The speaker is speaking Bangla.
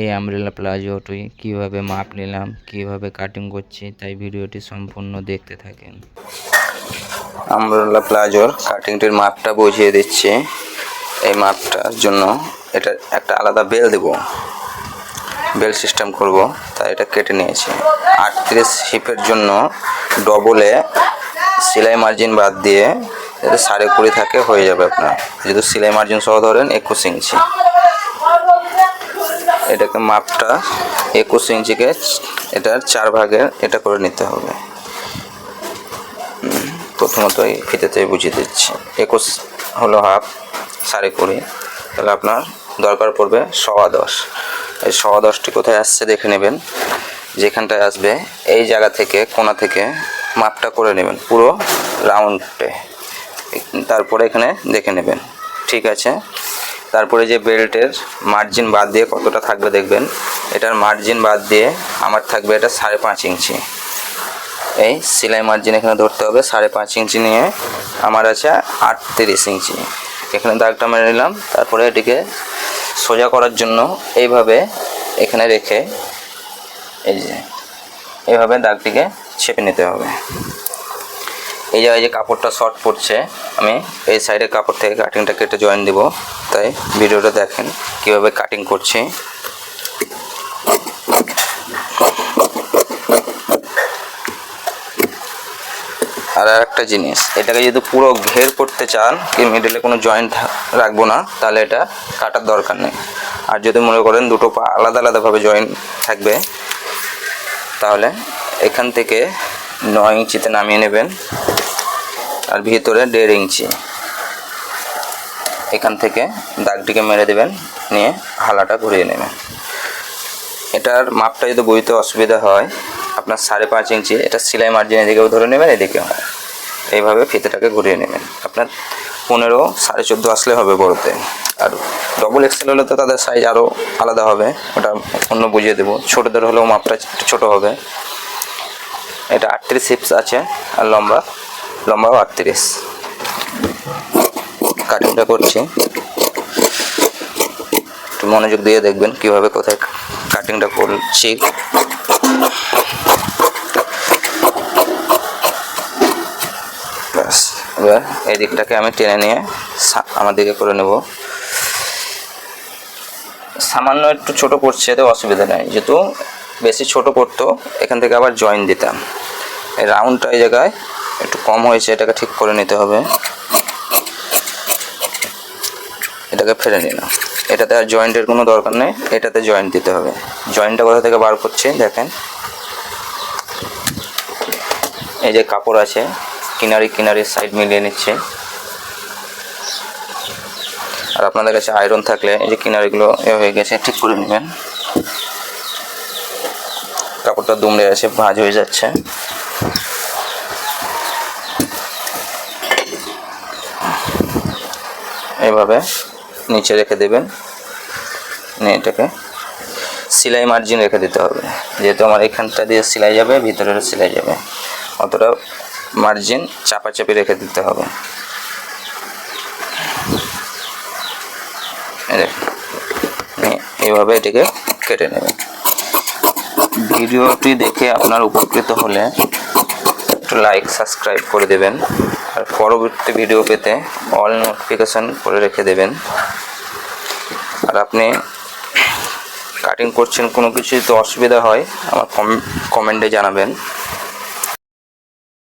এই আমব্রেলা প্লাজোটি কীভাবে মাপ নিলাম, কীভাবে কাটিং করছি, তাই ভিডিওটি সম্পূর্ণ দেখতে থাকেন। আমব্রেলা প্লাজোর কাটিংটির মাপটা বুঝিয়ে দিচ্ছি। এই মাপটার জন্য এটা একটা আলাদা বেল দেব। বেল সিস্টেম করব, তাই এটা কেটে নিয়েছি। আটত্রিশ হিপের জন্য ডবলে সেলাই মার্জিন বাদ দিয়ে, যাতে সাড়ে কুড়ি থাকে, হয়ে যাবে আপনার। যদি সেলাই মার্জিন সহ ধরেন একুশ ইঞ্চি এটাকে মাপটা একুশ ইঞ্চিকে এটার চার ভাগের এটা করে নিতে হবে। প্রথমত এই ফিতেতে বুঝিয়ে দিচ্ছি। একুশ হলো হাফ, সাড়ে কুড়ি। তাহলে আপনার দরকার পড়বে সওয়া দশ। এই সওয়া দশটি কোথায় আসছে দেখে নেবেন। যেখানটায় আসবে, এই জায়গা থেকে, কোনা থেকে মাপটা করে নেবেন পুরো রাউন্ডে। তারপরে এখানে দেখে নেবেন। ঠিক আছে? তারপরে যে বেল্টের মার্জিন বাদ দিয়ে কতটা থাকবে দেখবেন, এটার মার্জিন বাদ দিয়ে আমার থাকবে এটা সাড়ে পাঁচ ইঞ্চি। এই সেলাই মার্জিন এখানে ধরতে হবে সাড়ে পাঁচ ইঞ্চি নিয়ে আমার আছে আটত্রিশ ইঞ্চি। এখানে দাগটা মেরে নিলাম, তারপরে এটিকে সোজা করার জন্য এইভাবে এখানে রেখে এই যে, এইভাবে দাগটিকে ছেপে নিতে হবে। এই জায়গায় যে কাপড়টা শর্ট পড়ছে আমি এই সাইডে কাপড় থেকে কাটিংটা কেটে জয়েন দিব। তাই ভিডিওটা দেখেন কীভাবে কাটিং করছি। আর একটা জিনিস, এটাকে যদি পুরো ঘের করতে চান, কি মিডলে কোনো জয়েন্ট রাখব না, তাহলে এটা কাটার দরকার নেই। আর যদি মনে করেন দুটো পা আলাদা আলাদাভাবে জয়েন্ট থাকবে, তাহলে এখান থেকে নয় ইঞ্চিতে নামিয়ে নেবেন। আর ভিতরে দেড় ইঞ্চি। এখান থেকে দাগটিকে মেরে দেবেন, নিয়ে হালাটা ঘুরিয়ে নেবেন। এটার মাপটা যদি বুঝতে অসুবিধা হয়, আপনার সাড়ে পাঁচ ইঞ্চি, এটা সেলাই মার্জিন এদিকেও ধরে নেবেন, এদিকেও এইভাবে ফিতেটাকে ঘুরিয়ে নেবেন। আপনার পনেরো, সাড়ে চোদ্দ আসলে হবে বড়তে। আর ডবল এক্সেল হলে তো তাদের সাইজ আরও আলাদা হবে, ওটা অন্য বুঝিয়ে দেবো। ছোটোদের হলেও মাপটা ছোটো হবে। এটা আটত্রিশ হিপস আছে, আর লম্বা লম্বাও আটত্রিশ কাটিংটা করছি। একটু মনোযোগ দিয়ে দেখবেন কীভাবে কোথায় কাটিংটা করছি। ব্যাস, এবার এই দিকটাকে আমি টেনে নিয়ে আমার দিকে করে নেব। সামান্য একটু ছোট করছে এতে অসুবিধা নেই। যেহেতু বেশি ছোট করতো, এখান থেকে আবার জয়েন দিতাম। রাউন্ডটা এই জায়গায় একটু কম হয়েছে, এটাকে ঠিক করে নিতে হবে। এটাকে ফেলে নিলাম। এটাতে আর জয়েন্টের কোনো দরকার নেই, এটাতে জয়েন্ট দিতে হবে। জয়েন্টটা কোথা থেকে বার করছি, দেখেন। এই যে কাপড় আছে, কিনারি কিনারি সাইড মিলিয়ে নিচ্ছে। আর আপনাদের কাছে আয়রন থাকলে এই যে কিনারিগুলো এ হয়ে গেছে, ঠিক করে নেবেন। কাপড়টা দুমড়ে আছে, ভাঁজ হয়ে যাচ্ছে। এইভাবে নিচে রেখে দেবেন। নিয়ে এটাকে সেলাই মার্জিন রেখে দিতে হবে। যেহেতু আমার এখানটা দিয়ে সেলাই যাবে ভিতরের সেলাই যাবে। অতটা মার্জিন চাপাচাপি রেখে দিতে হবে। এই এইভাবে এটাকে কেটে নেবেন। ভিডিওটি দেখে আপনার উপকৃত হলে একটু লাইক সাবস্ক্রাইব করে দেবেন। আর পরবর্তী ভিডিও পেতে অল নোটিফিকেশান করে রেখে দেবেন। আর আপনি কাটিং করছেন কোনো কিছু যদি অসুবিধা হয়, আমার কমেন্টে জানাবেন।